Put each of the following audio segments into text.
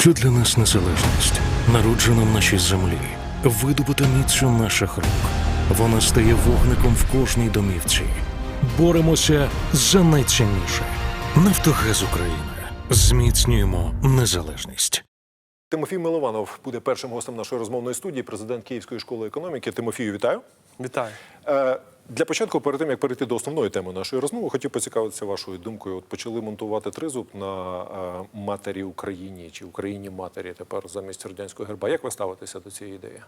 Що для нас незалежність? Народжена в нашій землі, видобута міцю наших рук. Вона стає вогником в кожній домівці. Боремося за найцінніше. Нафтогаз України. Зміцнюємо незалежність. Тимофій Милованов буде першим гостем нашої розмовної студії, президент Київської школи економіки. Тимофію, вітаю. Вітаю. Для початку, перед тим як перейти до основної теми нашої розмови, хотів поцікавитися вашою думкою. От почали монтувати тризуб на е, матері Україні чи Україні матері тепер замість радянського герба. Як ви ставитеся до цієї ідеї?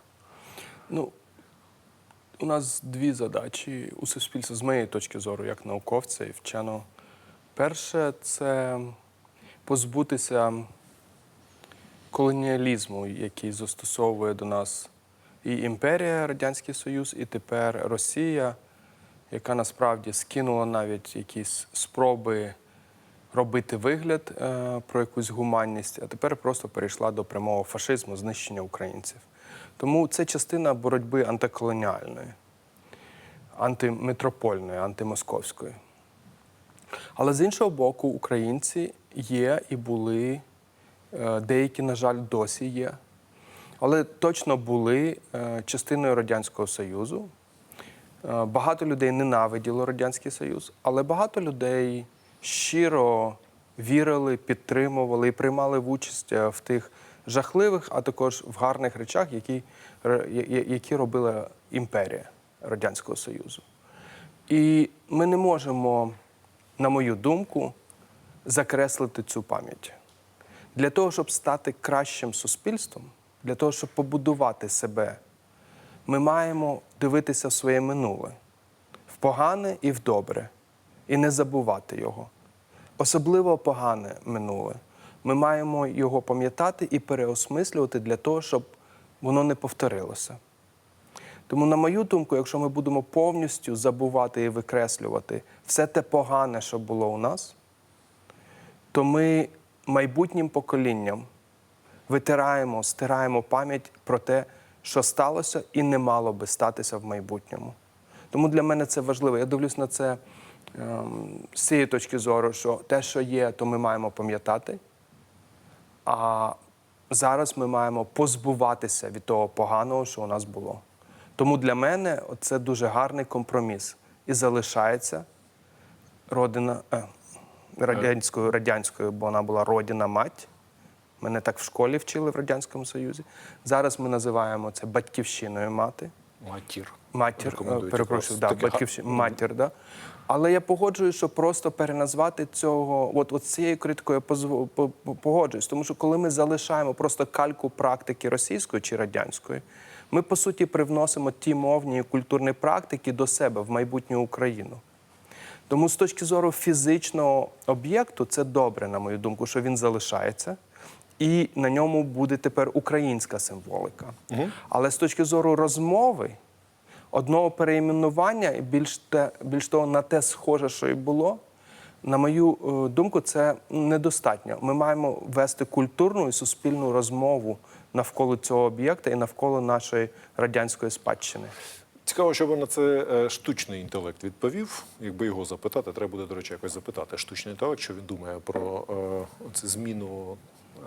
Ну, у нас дві задачі у суспільстві, з моєї точки зору, як науковця і вченого. Перше це позбутися колоніалізму, який застосовує до нас і імперія, Радянський Союз, і тепер Росія, яка насправді скинула навіть якісь спроби робити вигляд е, про якусь гуманність, а тепер просто перейшла до прямого фашизму, знищення українців. Тому це частина боротьби антиколоніальної, антиметропольної, антимосковської. Але з іншого боку, українці є і були, е, деякі, на жаль, досі є, але точно були е, частиною Радянського Союзу. Е, Багато людей ненавиділо Радянський Союз, але багато людей щиро вірили, підтримували і приймали участь е, в тих жахливих, а також в гарних речах, які, які робила імперія Радянського Союзу. І ми не можемо, на мою думку, закреслити цю пам'ять. Для того, щоб стати кращим суспільством, для того, щоб побудувати себе, ми маємо дивитися в своє минуле, в погане і в добре, і не забувати його. Особливо погане минуле. Ми маємо його пам'ятати і переосмислювати для того, щоб воно не повторилося. Тому, на мою думку, якщо ми будемо повністю забувати і викреслювати все те погане, що було у нас, то ми майбутнім поколінням витираємо, стираємо пам'ять про те, що сталося і не мало би статися в майбутньому. Тому для мене це важливо. Я дивлюсь на це ем, з цієї точки зору, що те, що є, то ми маємо пам'ятати. А зараз ми маємо позбуватися від того поганого, що у нас було. Тому для мене це дуже гарний компроміс. І залишається родина е, радянською, радянською, бо вона була родина мать. Мене так в школі вчили в Радянському Союзі. Зараз ми називаємо це батьківщиною мати. Матір. Матір, е, перепрошую, да, батьківщина, матір, да. Але я погоджуюсь, що просто переназвати цього, от, от цією критикою я погоджуюсь. Тому що коли ми залишаємо просто кальку практики російської чи радянської, ми по суті привносимо ті мовні і культурні практики до себе в майбутню Україну. Тому з точки зору фізичного об'єкту це добре, на мою думку, що він залишається, і на ньому буде тепер українська символика. Але з точки зору розмови, одного переіменування, і більш, те, більш того, на те схоже, що і було, на мою е, думку, це недостатньо. Ми маємо вести культурну і суспільну розмову навколо цього об'єкта і навколо нашої радянської спадщини. Цікаво, що ви на це е, штучний інтелект відповів. Якби його запитати, треба буде, до речі, якось запитати штучний інтелект, що він думає про е, оцю зміну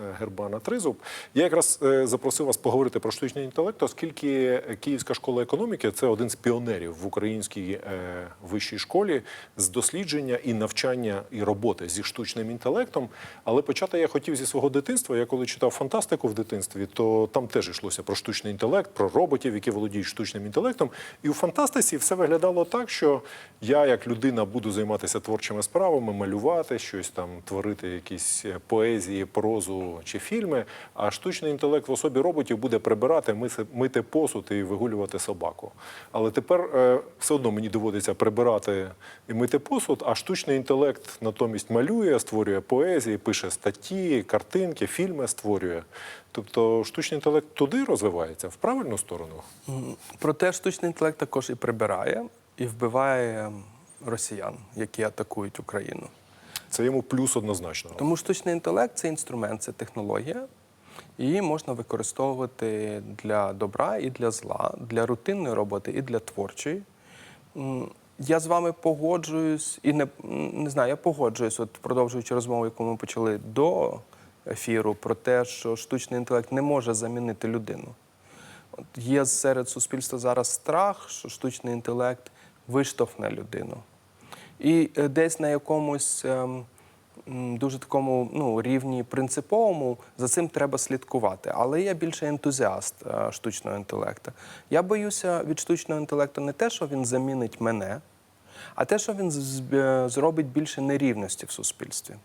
е, герба на тризуб. Я якраз е, запросив вас поговорити про штучний інтелект, оскільки Київська школа економіки це один з піонерів в українській е, вищій школі з дослідження і навчання і роботи зі штучним інтелектом. Але почати я хотів зі свого дитинства. Я коли читав фантастику в дитинстві, то там теж йшлося про штучний інтелект, про роботів, які володіють штучним інтелектом. І у фантастиці все виглядало так, що я, як людина, буду займатися творчими справами, малювати щось там, творити якісь е, поезії, прозу чи фільми. А штучний інтелект в особі роботів буде прибирати, мити, посуд і вигулювати собаку. Але тепер е, все одно мені доводиться прибирати і мити посуд, а штучний інтелект натомість малює, створює поезії, пише статті, картинки, фільми створює. Тобто штучний інтелект туди розвивається в правильну сторону. Проте штучний інтелект також і прибирає, і вбиває росіян, які атакують Україну. Це йому плюс однозначно. Тому штучний інтелект це інструмент, це технологія. Її можна використовувати для добра і для зла, для рутинної роботи і для творчої. Я з вами погоджуюсь і не, не знаю, я погоджуюсь, от продовжуючи розмову, яку ми почали до ефіру про те, що штучний інтелект не може замінити людину. От є серед суспільства зараз страх, що штучний інтелект виштовхне людину. І е, десь на якомусь ем, дуже такому ну, рівні принциповому за цим треба слідкувати. Але я більше ентузіаст е, штучного інтелекту. Я боюся від штучного інтелекту не те, що він замінить мене, а те, що він е, зробить більше нерівності в суспільстві.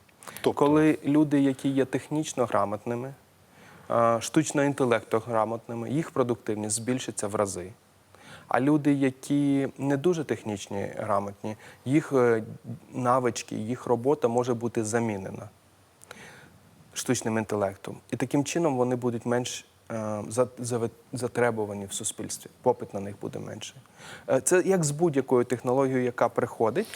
Тобто? Коли люди, які є технічно грамотними, штучно інтелекту грамотними, їх продуктивність збільшиться в рази. А люди, які не дуже технічні грамотні, їх е, навички, їх робота може бути замінена штучним інтелектом. І таким чином вони будуть менш е, за- за- затребувані в суспільстві. Попит на них буде менший. Е, Це як з будь-якою технологією, яка приходить.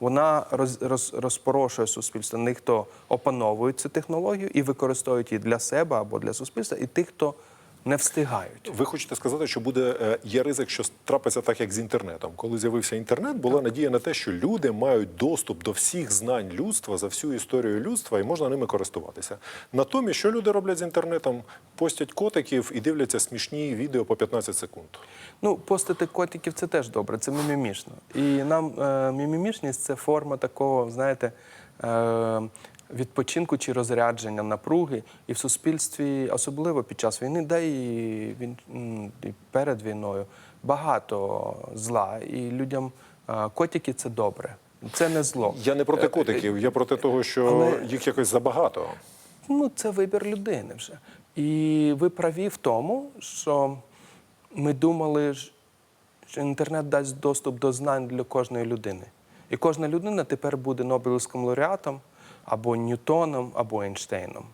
Вона роз, роз, розпорошує суспільство. Не хто опановують цю технологію і використовують її для себе або для суспільства, і тих, хто не встигають. Ви хочете сказати, що буде е, є ризик, що трапиться так, як з інтернетом. Коли з'явився інтернет, була надія на те, що люди мають доступ до всіх знань людства за всю історію людства і можна ними користуватися. Натомість, що люди роблять з інтернетом? Постять котиків і дивляться смішні відео по 15 секунд. Ну, постити котиків це теж добре, це мімімішно. І нам е, мімімішність це форма такого, знаєте, е, відпочинку чи розрядження напруги. І в суспільстві, особливо під час війни, да і, він, і перед війною, багато зла. І людям е, котики це добре. Це не зло. Я не проти котиків, я проти того, що Але- їх якось забагато. Ну, це вибір людини вже. І ви праві в тому, що ми думали, що інтернет дасть доступ до знань для кожної людини. І кожна людина тепер буде Нобелівським лауреатом, або Ньютоном, або Ейнштейном,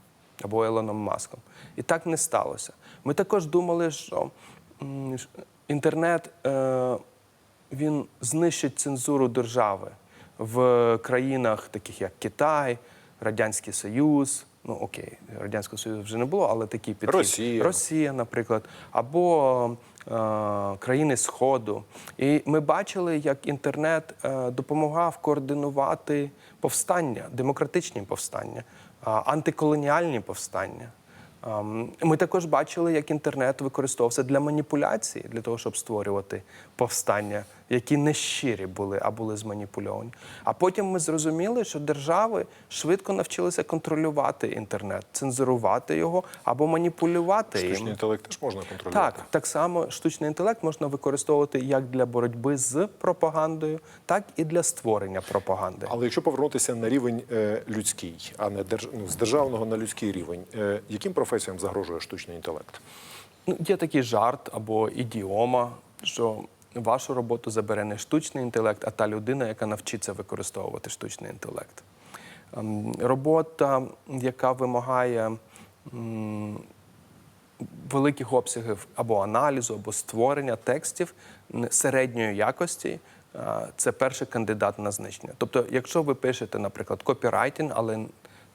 або Елоном Маском. І так не сталося. Ми також думали, що інтернет е, він знищить цензуру держави в країнах, таких як Китай, Радянський Союз. Ну окей, Радянського Союзу вже не було, але такі підхід. Росія. Росія, наприклад, або країни Сходу. І ми бачили, як інтернет е, допомагав координувати повстання, демократичні повстання, антиколоніальні повстання. Ем, Ми також бачили, як інтернет використовувався для маніпуляції, для того, щоб створювати повстання, які не щирі були, а були зманіпульовані. А потім ми зрозуміли, що держави швидко навчилися контролювати інтернет, цензурувати його або маніпулювати Штучний їм. інтелект теж можна контролювати. Так, так само штучний інтелект можна використовувати як для боротьби з пропагандою, так і для створення пропаганди. Але якщо повернутися на рівень е, людський, а не держ... ну, з державного на людський рівень, е, яким професіям загрожує штучний інтелект? Ну, є такий жарт або ідіома, що вашу роботу забере не штучний інтелект, а та людина, яка навчиться використовувати штучний інтелект. Ем, Робота, яка вимагає великих обсягів або аналізу, або створення текстів середньої якості. е, Це перший кандидат на знищення. Тобто, якщо ви пишете, наприклад, копірайтинг, але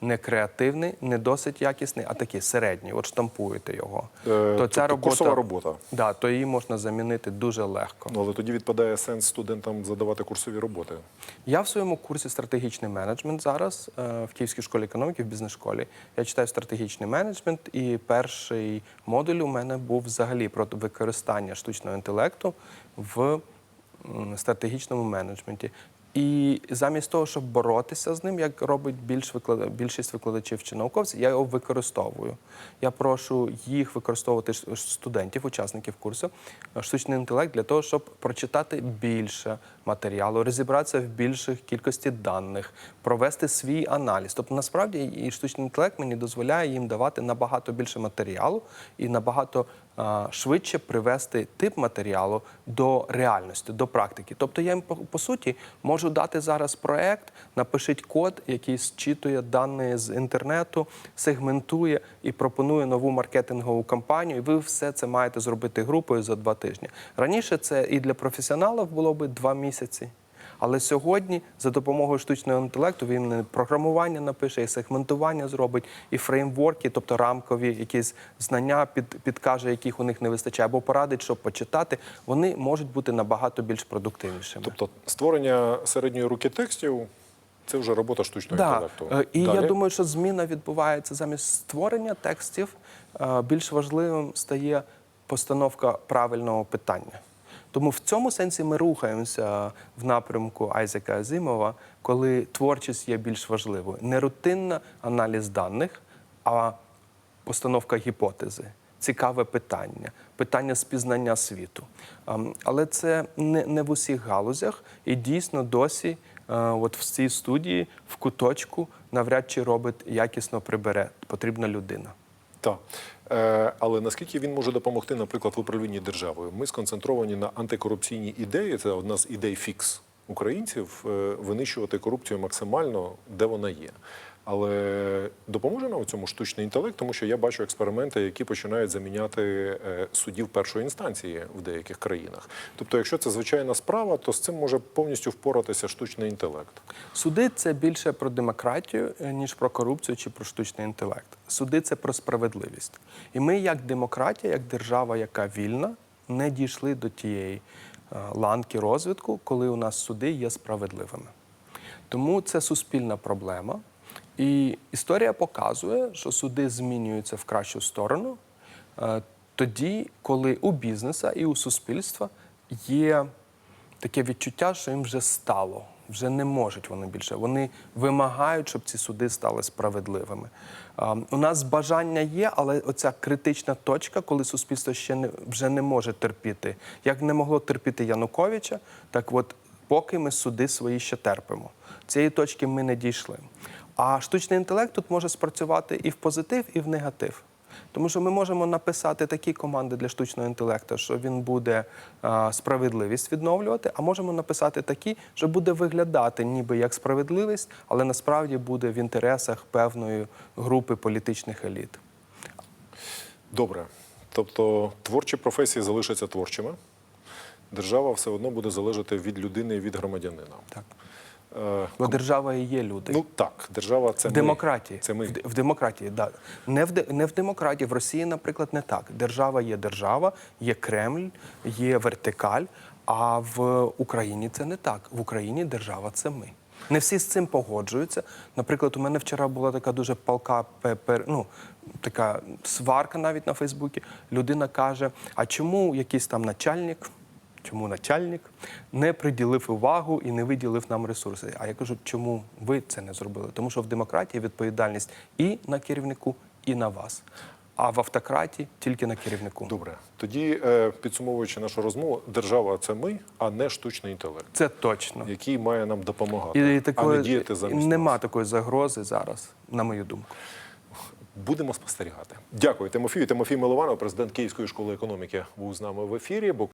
не креативний, не досить якісний, а такий середній, от штампуєте його, Е, то ця робота, курсова робота. Да, то її можна замінити дуже легко. Ну, але тоді відпадає сенс студентам задавати курсові роботи. Я в своєму курсі стратегічний менеджмент зараз е, в Київській школі економіки, в бізнес-школі. Я читаю стратегічний менеджмент, і перший модуль у мене був взагалі про використання штучного інтелекту в стратегічному менеджменті. І замість того, щоб боротися з ним, як робить більш виклада... більшість викладачів чи науковців, я його використовую. Я прошу їх використовувати студентів, учасників курсу, е, штучний інтелект для того, щоб прочитати більше матеріалу, розібратися в більших кількості даних, провести свій аналіз. Тобто, насправді, і штучний інтелект мені дозволяє їм давати набагато більше матеріалу і набагато швидше привести тип матеріалу до реальності, до практики. Тобто я їм по, суті можу дати зараз проект, напишіть код, який зчитує дані з інтернету, сегментує і пропонує нову маркетингову кампанію. І ви все це маєте зробити групою за два тижні. Раніше це і для професіоналів було би два місяці. Але сьогодні за допомогою штучного інтелекту він і програмування напише, і сегментування зробить, і фреймворки, тобто рамкові якісь знання, під, підкаже, яких у них не вистачає, або порадить, щоб почитати. Вони можуть бути набагато більш продуктивнішими. Тобто створення середньої руки текстів Це вже робота штучного Да. інтелекту. е, І Далі. я думаю, що зміна відбувається замість створення текстів. е, Більш важливим стає постановка правильного питання. Тому в цьому сенсі ми рухаємося в напрямку Айзека Азимова, коли творчість є більш важливою. Не рутинна аналіз даних, а постановка гіпотези, цікаве питання, питання спізнання світу. Ем, Але це не, в усіх галузях, і дійсно досі, е, от в цій студії, в куточку, навряд чи робить якісно прибере. Потрібна людина. Так. Е, але наскільки він може допомогти, наприклад, в управлінні державою? Ми сконцентровані на антикорупційній ідеї. Це одна з ідей фікс українців е, винищувати корупцію максимально, де вона є. Але допоможе нам у цьому штучний інтелект, тому що я бачу експерименти, які починають заміняти е, суддів першої інстанції в деяких країнах. Тобто, якщо це звичайна справа, то з цим може повністю впоратися штучний інтелект. Суди це більше про демократію, е, ніж про корупцію чи про штучний інтелект. Суди це про справедливість. І ми, як демократія, як держава, яка вільна, не дійшли до тієї е, ланки розвитку, коли у нас суди є справедливими. Тому це суспільна проблема. І історія показує, що суди змінюються в кращу сторону е, тоді, коли у бізнеса і у суспільства є таке відчуття, що їм вже стало, вже не можуть вони більше. Вони вимагають, щоб ці суди стали справедливими. У нас бажання є, але оця критична точка, коли суспільство ще не вже не може терпіти. Як не могло терпіти Януковича, так от поки ми суди свої ще терпимо. Цієї точки ми не дійшли. А штучний інтелект тут може спрацювати і в позитив, і в негатив. Тому що ми можемо написати такі команди для штучного інтелекту, що він буде е, справедливість відновлювати, а можемо написати такі, що буде виглядати ніби як справедливість, але насправді буде в інтересах певної групи політичних еліт. Добре. Тобто творчі професії залишаться творчими. Держава все одно буде залежати від людини і від громадянина. Так. Е, Бо держава і є люди. ну так, держава це в ми. демократії. Це ми. В, в демократії, да. Не в, де- не в демократії. В Росії, наприклад, не так. Держава є держава, є Кремль, є вертикаль. А в Україні це не так. В Україні держава це ми. Не всі з цим погоджуються. Наприклад, у мене вчора була така дуже палка пе- пер- ну, така сварка навіть на Фейсбуці. Людина каже: а чому якийсь там начальник? Чому начальник не приділив увагу і не виділив нам ресурси? А я кажу, чому ви це не зробили? Тому що в демократії відповідальність і на керівнику, і на вас. А в автократії тільки на керівнику. Добре. Тоді, е, підсумовуючи нашу розмову, держава це ми, а не штучний інтелект, Це точно. який має нам допомагати, І а не діяти замість нема нас. такої загрози зараз, на мою думку. Будемо спостерігати. Дякую, Тимофію. Тимофій Милованов, президент Київської школи економіки, був з нами в ефірі.